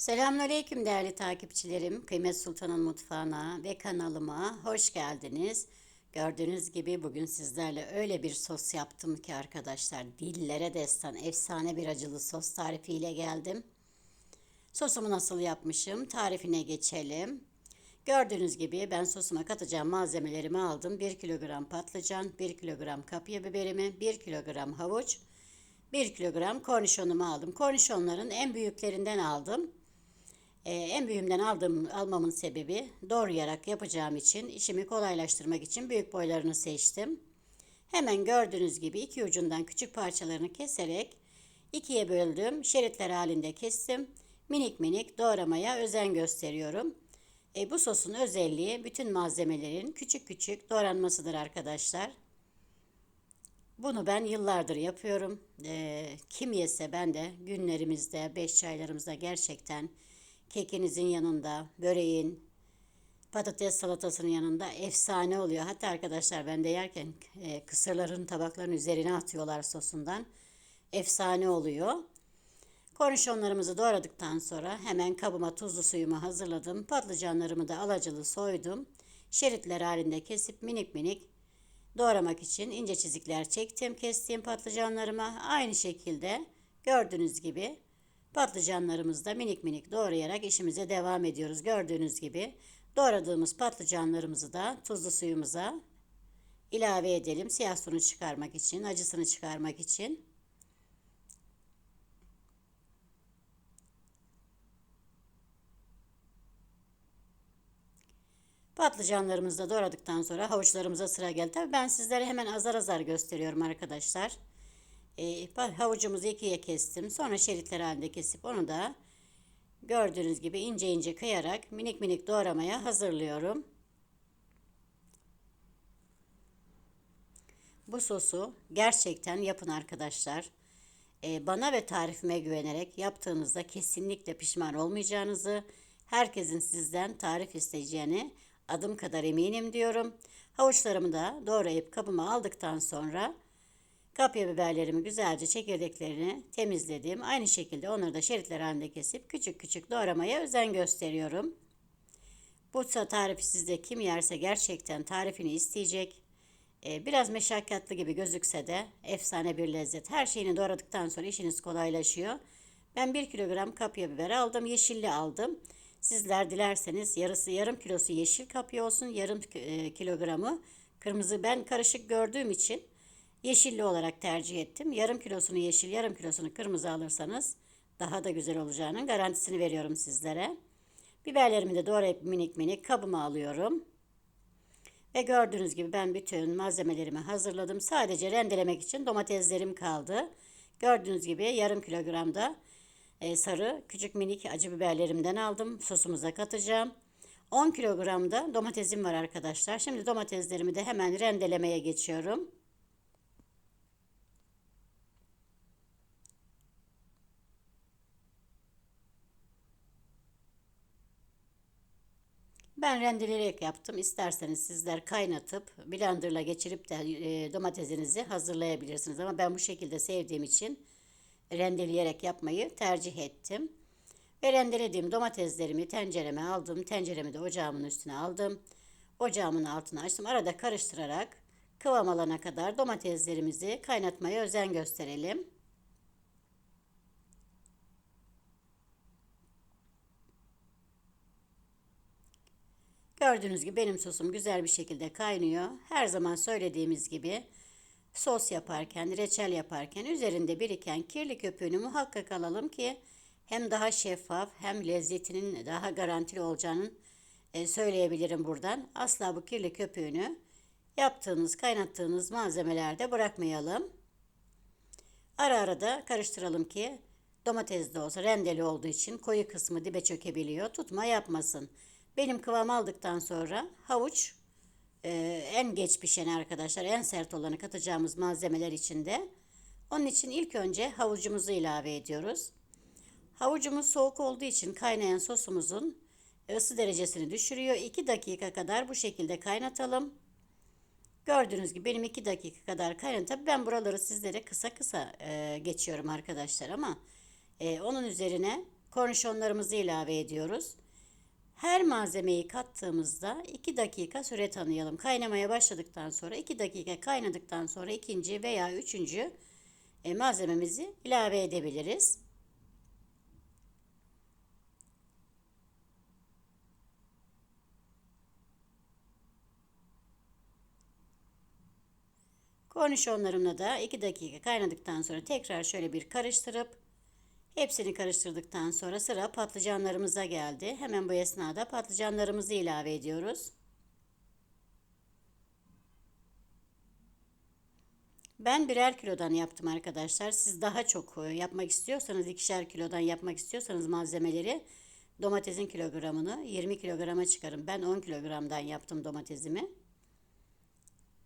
Selamünaleyküm değerli takipçilerim. Kıymet Sultan'ın mutfağına ve kanalıma hoş geldiniz. Gördüğünüz gibi bugün sizlerle öyle bir sos yaptım ki arkadaşlar dillere destan efsane bir acılı sos tarifiyle geldim. Sosumu nasıl yapmışım tarifine geçelim. Gördüğünüz gibi ben sosuma katacağım malzemelerimi aldım. 1 kilogram patlıcan, 1 kilogram kapya biberimi, 1 kilogram havuç, 1 kilogram kornişonumu aldım. Kornişonların en büyüklerinden aldım. Ee, en büyüğümden aldığım, almamın sebebi doğrayarak yapacağım için, işimi kolaylaştırmak için büyük boylarını seçtim. Hemen gördüğünüz gibi iki ucundan küçük parçalarını keserek ikiye böldüm. Şeritler halinde kestim. Minik minik doğramaya özen gösteriyorum. E, bu sosun özelliği bütün malzemelerin küçük küçük doğranmasıdır arkadaşlar. Bunu ben yıllardır yapıyorum. E, kim yese ben de günlerimizde, beş çaylarımızda gerçekten kekinizin yanında, böreğin, patates salatasının yanında efsane oluyor. Hatta arkadaşlar ben de yerken e, kısırların tabakların üzerine atıyorlar sosundan. Efsane oluyor. Kornişonlarımızı doğradıktan sonra hemen kabıma tuzlu suyumu hazırladım. Patlıcanlarımı da alacılı soydum. Şeritler halinde kesip minik minik doğramak için ince çizikler çektim. Kestiğim patlıcanlarıma aynı şekilde gördüğünüz gibi patlıcanlarımızı da minik minik doğrayarak işimize devam ediyoruz. Gördüğünüz gibi doğradığımız patlıcanlarımızı da tuzlu suyumuza ilave edelim. Siyah suyunu çıkarmak için, acısını çıkarmak için. Patlıcanlarımızı da doğradıktan sonra havuçlarımıza sıra geldi. Tabii ben sizlere hemen azar azar gösteriyorum arkadaşlar. E, havucumuzu ikiye kestim. Sonra şeritler halinde kesip onu da gördüğünüz gibi ince ince kıyarak minik minik doğramaya hazırlıyorum. Bu sosu gerçekten yapın arkadaşlar. E, bana ve tarifime güvenerek yaptığınızda kesinlikle pişman olmayacağınızı, herkesin sizden tarif isteyeceğini adım kadar eminim diyorum. Havuçlarımı da doğrayıp kabıma aldıktan sonra kapya biberlerimi güzelce çekirdeklerini temizledim. Aynı şekilde onları da şeritler halinde kesip küçük küçük doğramaya özen gösteriyorum. Bu tarifi sizde kim yerse gerçekten tarifini isteyecek. Ee, biraz meşakkatli gibi gözükse de efsane bir lezzet. Her şeyini doğradıktan sonra işiniz kolaylaşıyor. Ben 1 kilogram kapya biber aldım. Yeşilli aldım. Sizler dilerseniz yarısı yarım kilosu yeşil kapya olsun. Yarım e, kilogramı kırmızı. Ben karışık gördüğüm için yeşilli olarak tercih ettim. Yarım kilosunu yeşil, yarım kilosunu kırmızı alırsanız daha da güzel olacağının garantisini veriyorum sizlere. Biberlerimi de doğrayıp minik minik kabıma alıyorum. Ve gördüğünüz gibi ben bütün malzemelerimi hazırladım. Sadece rendelemek için domateslerim kaldı. Gördüğünüz gibi yarım kilogramda e, sarı küçük minik acı biberlerimden aldım. Sosumuza katacağım. 10 kilogramda domatesim var arkadaşlar. Şimdi domateslerimi de hemen rendelemeye geçiyorum. Ben rendeleyerek yaptım. İsterseniz sizler kaynatıp blenderla geçirip de e, domatesinizi hazırlayabilirsiniz. Ama ben bu şekilde sevdiğim için rendeleyerek yapmayı tercih ettim. Ve rendelediğim domateslerimi tencereme aldım. Tenceremi de ocağımın üstüne aldım. Ocağımın altını açtım. Arada karıştırarak kıvam alana kadar domateslerimizi kaynatmaya özen gösterelim. Gördüğünüz gibi benim sosum güzel bir şekilde kaynıyor. Her zaman söylediğimiz gibi sos yaparken, reçel yaparken üzerinde biriken kirli köpüğünü muhakkak alalım ki hem daha şeffaf hem lezzetinin daha garantili olacağını e, söyleyebilirim buradan. Asla bu kirli köpüğünü yaptığınız, kaynattığınız malzemelerde bırakmayalım. Ara ara da karıştıralım ki domates de olsa rendeli olduğu için koyu kısmı dibe çökebiliyor. Tutma yapmasın. Benim kıvam aldıktan sonra havuç e, en geç pişen arkadaşlar en sert olanı katacağımız malzemeler içinde. Onun için ilk önce havucumuzu ilave ediyoruz. Havucumuz soğuk olduğu için kaynayan sosumuzun ısı derecesini düşürüyor. 2 dakika kadar bu şekilde kaynatalım. Gördüğünüz gibi benim 2 dakika kadar kaynatıp ben buraları sizlere kısa kısa e, geçiyorum arkadaşlar ama e, onun üzerine kornişonlarımızı ilave ediyoruz. Her malzemeyi kattığımızda 2 dakika süre tanıyalım. Kaynamaya başladıktan sonra 2 dakika kaynadıktan sonra ikinci veya üçüncü e, malzememizi ilave edebiliriz. Kornişonlarımla da 2 dakika kaynadıktan sonra tekrar şöyle bir karıştırıp hepsini karıştırdıktan sonra sıra patlıcanlarımıza geldi. Hemen bu esnada patlıcanlarımızı ilave ediyoruz. Ben birer kilodan yaptım arkadaşlar. Siz daha çok e, yapmak istiyorsanız ikişer kilodan yapmak istiyorsanız malzemeleri domatesin kilogramını 20 kilograma çıkarın. Ben 10 kilogramdan yaptım domatesimi.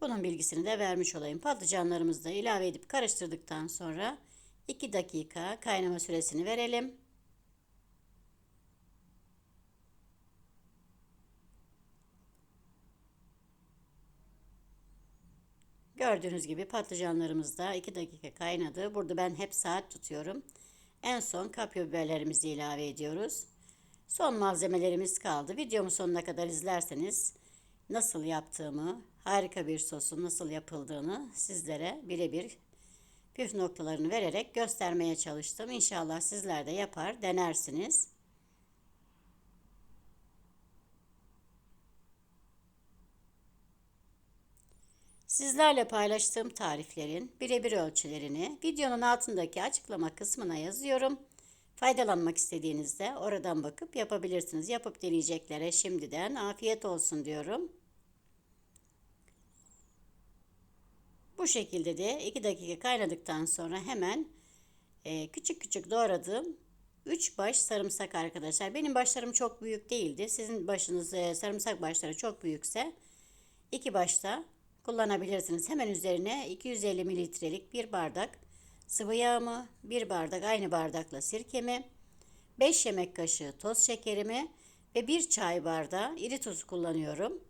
Bunun bilgisini de vermiş olayım. Patlıcanlarımızı da ilave edip karıştırdıktan sonra 2 dakika kaynama süresini verelim. Gördüğünüz gibi patlıcanlarımız da 2 dakika kaynadı. Burada ben hep saat tutuyorum. En son kapya biberlerimizi ilave ediyoruz. Son malzemelerimiz kaldı. Videomu sonuna kadar izlerseniz nasıl yaptığımı, harika bir sosun nasıl yapıldığını sizlere birebir püf noktalarını vererek göstermeye çalıştım. İnşallah sizler de yapar, denersiniz. Sizlerle paylaştığım tariflerin birebir ölçülerini videonun altındaki açıklama kısmına yazıyorum. Faydalanmak istediğinizde oradan bakıp yapabilirsiniz. Yapıp deneyeceklere şimdiden afiyet olsun diyorum. Bu şekilde de 2 dakika kaynadıktan sonra hemen e, küçük küçük doğradığım 3 baş sarımsak arkadaşlar. Benim başlarım çok büyük değildi. Sizin başınız e, sarımsak başları çok büyükse 2 başta kullanabilirsiniz. Hemen üzerine 250 mililitrelik bir bardak sıvı yağımı, bir bardak aynı bardakla sirkemi, 5 yemek kaşığı toz şekerimi ve bir çay bardağı iri tuz kullanıyorum.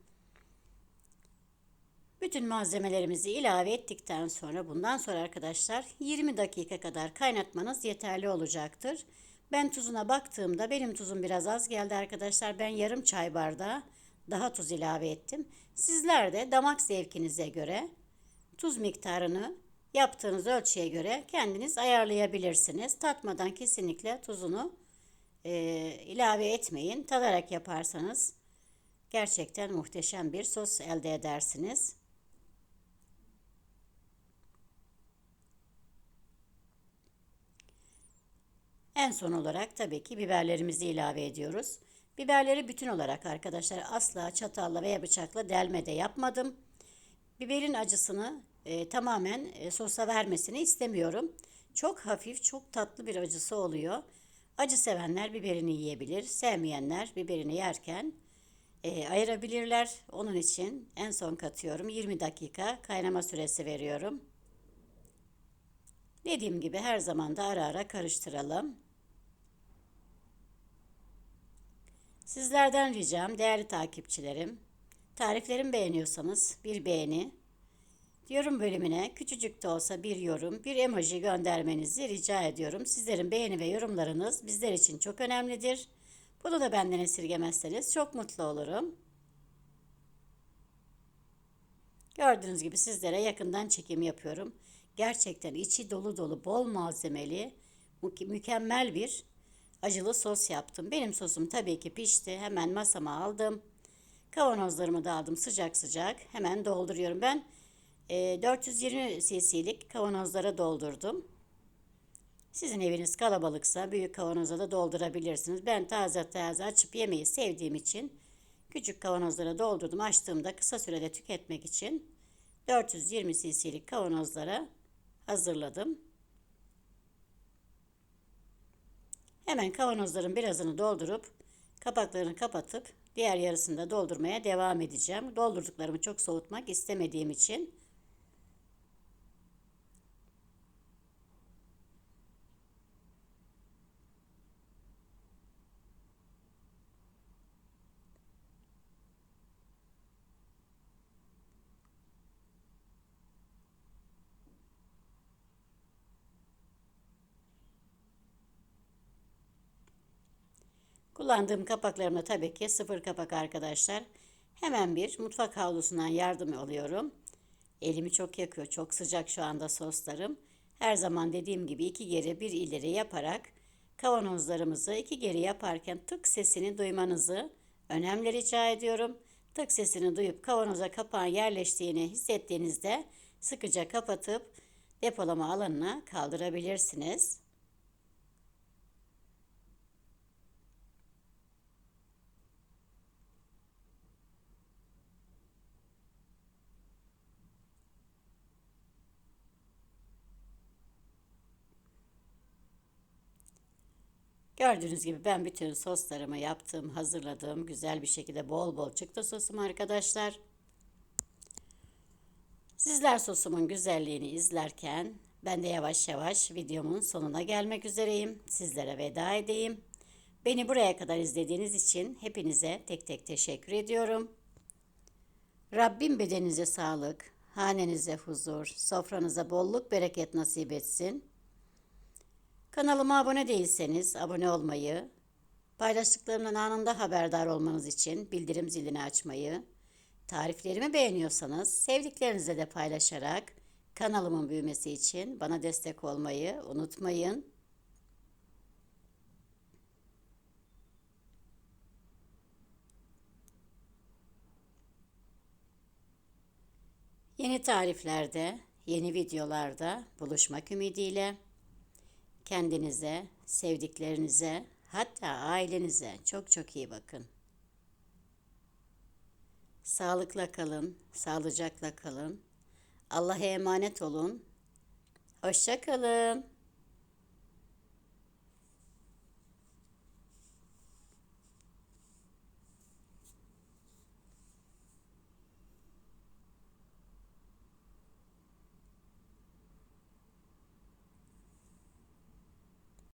Bütün malzemelerimizi ilave ettikten sonra bundan sonra arkadaşlar 20 dakika kadar kaynatmanız yeterli olacaktır. Ben tuzuna baktığımda benim tuzum biraz az geldi arkadaşlar. Ben yarım çay bardağı daha tuz ilave ettim. Sizler de damak zevkinize göre tuz miktarını yaptığınız ölçüye göre kendiniz ayarlayabilirsiniz. Tatmadan kesinlikle tuzunu e, ilave etmeyin. Tadarak yaparsanız gerçekten muhteşem bir sos elde edersiniz. En son olarak tabii ki biberlerimizi ilave ediyoruz. Biberleri bütün olarak arkadaşlar asla çatalla veya bıçakla delmede yapmadım. Biberin acısını e, tamamen e, sosa vermesini istemiyorum. Çok hafif, çok tatlı bir acısı oluyor. Acı sevenler biberini yiyebilir, sevmeyenler biberini yerken e, ayırabilirler. Onun için en son katıyorum. 20 dakika kaynama süresi veriyorum. Dediğim gibi her zaman da ara ara karıştıralım. Sizlerden ricam değerli takipçilerim, tariflerimi beğeniyorsanız bir beğeni, yorum bölümüne küçücük de olsa bir yorum, bir emoji göndermenizi rica ediyorum. Sizlerin beğeni ve yorumlarınız bizler için çok önemlidir. Bunu da benden esirgemezseniz çok mutlu olurum. Gördüğünüz gibi sizlere yakından çekim yapıyorum. Gerçekten içi dolu dolu, bol malzemeli, mükemmel bir acılı sos yaptım. Benim sosum tabii ki pişti. Hemen masama aldım. Kavanozlarımı da aldım sıcak sıcak. Hemen dolduruyorum. Ben e, 420 cc'lik kavanozlara doldurdum. Sizin eviniz kalabalıksa büyük kavanoza da doldurabilirsiniz. Ben taze taze açıp yemeyi sevdiğim için küçük kavanozlara doldurdum. Açtığımda kısa sürede tüketmek için 420 cc'lik kavanozlara hazırladım. Hemen kavanozların birazını doldurup kapaklarını kapatıp diğer yarısını da doldurmaya devam edeceğim. Doldurduklarımı çok soğutmak istemediğim için Kullandığım kapaklarımda tabii ki sıfır kapak arkadaşlar. Hemen bir mutfak havlusundan yardım alıyorum. Elimi çok yakıyor. Çok sıcak şu anda soslarım. Her zaman dediğim gibi iki geri bir ileri yaparak kavanozlarımızı iki geri yaparken tık sesini duymanızı önemli rica ediyorum. Tık sesini duyup kavanoza kapağın yerleştiğini hissettiğinizde sıkıca kapatıp depolama alanına kaldırabilirsiniz. Gördüğünüz gibi ben bütün soslarımı yaptım, hazırladım. Güzel bir şekilde bol bol çıktı sosum arkadaşlar. Sizler sosumun güzelliğini izlerken ben de yavaş yavaş videomun sonuna gelmek üzereyim. Sizlere veda edeyim. Beni buraya kadar izlediğiniz için hepinize tek tek teşekkür ediyorum. Rabbim bedeninize sağlık, hanenize huzur, sofranıza bolluk bereket nasip etsin. Kanalıma abone değilseniz abone olmayı, paylaştıklarımdan anında haberdar olmanız için bildirim zilini açmayı, tariflerimi beğeniyorsanız sevdiklerinizle de paylaşarak kanalımın büyümesi için bana destek olmayı unutmayın. Yeni tariflerde, yeni videolarda buluşmak ümidiyle kendinize, sevdiklerinize, hatta ailenize çok çok iyi bakın. Sağlıkla kalın, sağlıcakla kalın. Allah'a emanet olun. Hoşça kalın.